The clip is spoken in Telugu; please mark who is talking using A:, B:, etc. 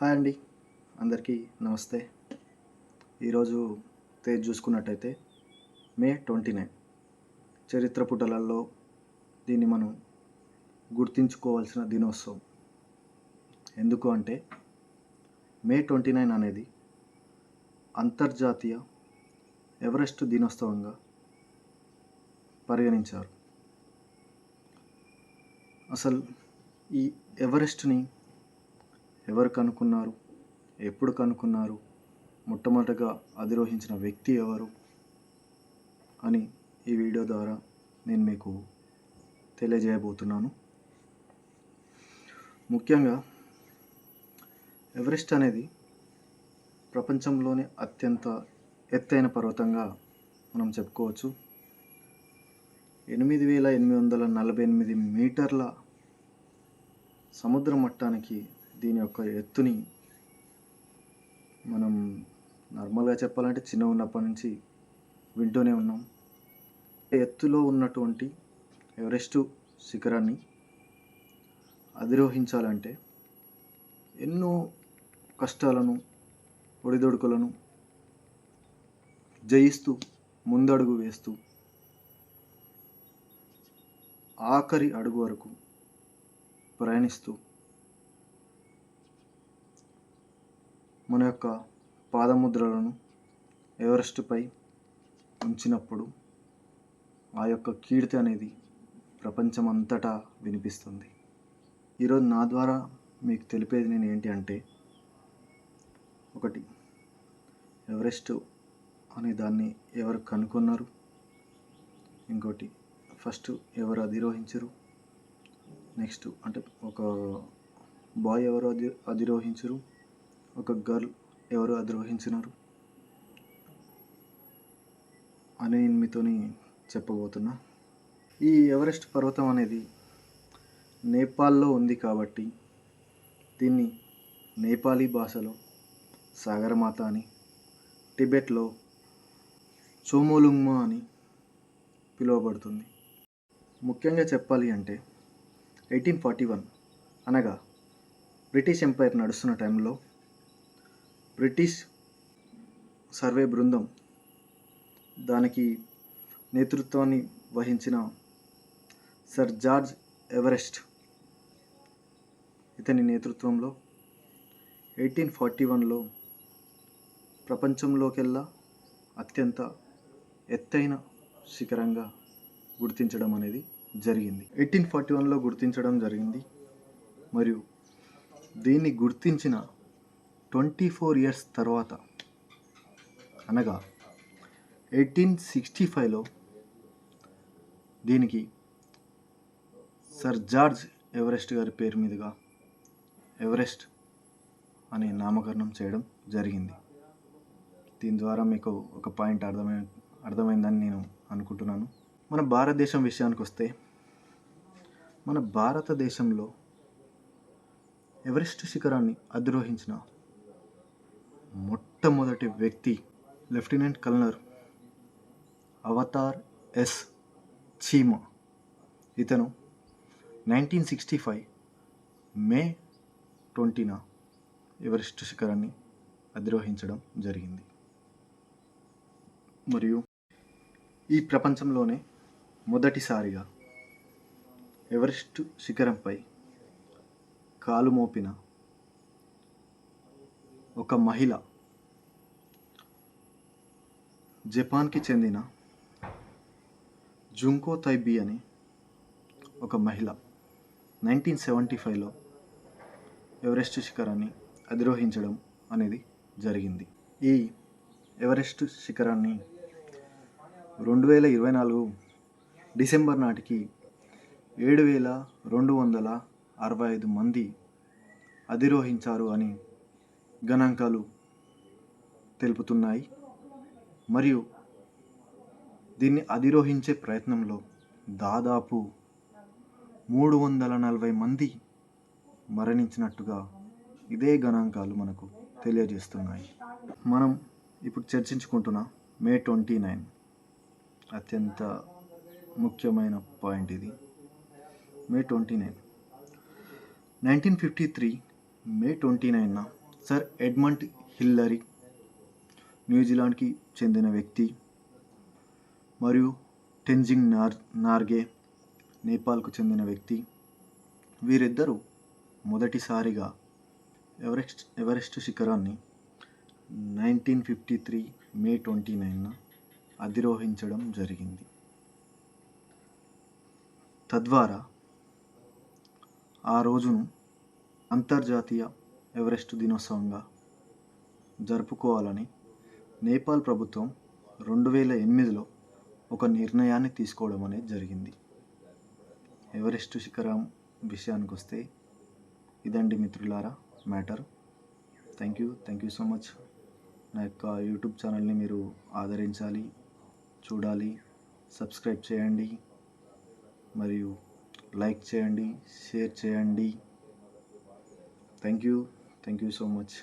A: హాయ్ అండి. అందరికీ నమస్తే. ఈరోజు తేజ్ చూసుకున్నట్టయితే మే ట్వంటీ నైన్. చరిత్ర పుటలల్లో దీన్ని మనం గుర్తించుకోవాల్సిన దినోత్సవం. ఎందుకు అంటే మే ట్వంటీ నైన్ అనేది అంతర్జాతీయ ఎవరెస్ట్ దినోత్సవంగా పరిగణించారు. అసలు ఈ ఎవరెస్ట్ని ఎవరు కనుక్కున్నారు? ఎప్పుడు కనుక్కున్నారు? మొట్టమొదటగా అధిరోహించిన వ్యక్తి ఎవరు? అని ఈ వీడియో ద్వారా నేను మీకు తెలియజేయబోతున్నాను. ముఖ్యంగా ఎవరెస్ట్ అనేది ప్రపంచంలోనే అత్యంత ఎత్తైన పర్వతంగా మనం చెప్పుకోవచ్చు. ఎనిమిది వేల ఎనిమిది వందల నలభై ఎనిమిది మీటర్ల సముద్ర మట్టానికి దీని యొక్క ఎత్తుని మనం నార్మల్గా చెప్పాలంటే చిన్న ఉన్నప్పటి నుంచి వింటూనే ఉన్నాం. ఎత్తులో ఉన్నటువంటి ఎవరెస్ట్ శిఖరాన్ని అధిరోహించాలంటే ఎన్నో కష్టాలను ఒడిదొడుకులను జయిస్తూ ముందడుగు వేస్తూ ఆఖరి అడుగు వరకు ప్రయాణిస్తూ మన యొక్క పాదముద్రలను ఎవరెస్ట్పై ఉంచినప్పుడు ఆ యొక్క కీర్తి అనేది ప్రపంచమంతటా వినిపిస్తుంది. ఈరోజు నా ద్వారా మీకు తెలిపేది నేను ఏంటి అంటే ఒకటి ఎవరెస్ట్ అనే దాన్ని ఎవరు కనుగొన్నారు? ఇంకోటి ఫస్ట్ ఎవరు అధిరోహించరు? నెక్స్ట్ అంటే ఒక బాయ్ ఎవరు అధి అధిరోహించరు? ఒక గర్ల్ ఎవరు అధిరోహించినారు అని నేను మీతోని చెప్పబోతున్నా. ఈ ఎవరెస్ట్ పర్వతం అనేది నేపాల్లో ఉంది కాబట్టి దీన్ని నేపాలీ భాషలో సాగరమాత అని టిబెట్లో చోమోలుంగ్మా అని పిలువబడుతుంది. ముఖ్యంగా చెప్పాలి అంటే ఎయిటీన్ ఫార్టీ వన్ అనగా బ్రిటిష్ ఎంపైర్ నడుస్తున్న టైంలో బ్రిటిష్ సర్వే బృందం దానికి నేతృత్వాన్ని వహించిన సర్ జార్జ్ ఎవరెస్ట్ ఇతని నేతృత్వంలో ఎయిటీన్ ఫార్టీ వన్లో ప్రపంచంలోకెల్లా అత్యంత ఎత్తైన శిఖరంగా గుర్తించడం అనేది జరిగింది. ఎయిటీన్ ఫార్టీ వన్లో గుర్తించడం జరిగింది. మరియు దీన్ని గుర్తించిన ట్వంటీ ఫోర్ ఇయర్స్ తర్వాత అనగా ఎయిటీన్ సిక్స్టీ ఫైవ్లో దీనికి సర్ జార్జ్ ఎవరెస్ట్ గారి పేరు మీదుగా ఎవరెస్ట్ అనే నామకరణం చేయడం జరిగింది. దీని ద్వారా మీకు ఒక పాయింట్ అర్థమై అర్థమైందని నేను అనుకుంటున్నాను. మన భారతదేశం విషయానికి వస్తే మన భారతదేశంలో ఎవరెస్ట్ శిఖరాన్ని అధిరోహించిన మొట్టమొదటి వ్యక్తి lieutenant colonel Avtar S Cheema. ఇతను nineteen sixty five May ట్వంటీన Everest శిఖరాన్ని అధిరోహించడం జరిగింది. మరియు ఈ ప్రపంచంలోనే మొదటిసారిగా ఎవరెస్ట్ శిఖరంపై కాలు మోపిన ఒక మహిళ జపాన్కి చెందిన జుంకో తైబీ అనే ఒక మహిళ నైన్టీన్ సెవెంటీ ఫైవ్లో ఎవరెస్ట్ శిఖరాన్ని అధిరోహించడం అనేది జరిగింది. ఈ ఎవరెస్ట్ శిఖరాన్ని రెండు వేల ఇరవై నాలుగు డిసెంబర్ నాటికి ఏడు వేల రెండు వందల అరవై ఐదు మంది అధిరోహించారు అని గణాంకాలు తెలుపుతున్నాయి. మరియు దీన్ని అధిరోహించే ప్రయత్నంలో దాదాపు మూడు వందల నలభై మంది మరణించినట్టుగా ఇదే గణాంకాలు మనకు తెలియజేస్తున్నాయి. మనం ఇప్పుడు చర్చించుకుంటున్న మే ట్వంటీ నైన్ అత్యంత ముఖ్యమైన పాయింట్ ఇది. May twenty nine. Nineteen fifty three May twenty నైన్న sir Edmund Hillary న్యూజిలాండ్కి చెందిన వ్యక్తి మరియు టెన్జింగ్ నార్ నార్గే నేపాల్కు చెందిన వ్యక్తి. వీరిద్దరూ మొదటిసారిగా ఎవరెస్ట్ ఎవరెస్ట్ శిఖరాన్ని nineteen fifty three May twenty నైన్న అధిరోహించడం జరిగింది. తద్వారా ఆ రోజును అంతర్జాతీయ ఎవరెస్ట్ దినోత్సవంగా జరుపుకోవాలని నేపాల్ ప్రభుత్వం రెండు వేల ఎనిమిదిలో ఒక నిర్ణయాన్ని తీసుకోవడం అనేది జరిగింది. ఎవరెస్ట్ శిఖరం విషయానికి వస్తే ఇదండి మిత్రులారా matter. Thank you thank you so much. నా యొక్క యూట్యూబ్ ఛానల్ని మీరు ఆదరించాలి చూడాలి సబ్స్క్రైబ్ చేయండి మరియు లైక్ చేయండి షేర్ చేయండి. Thank you thank you so much.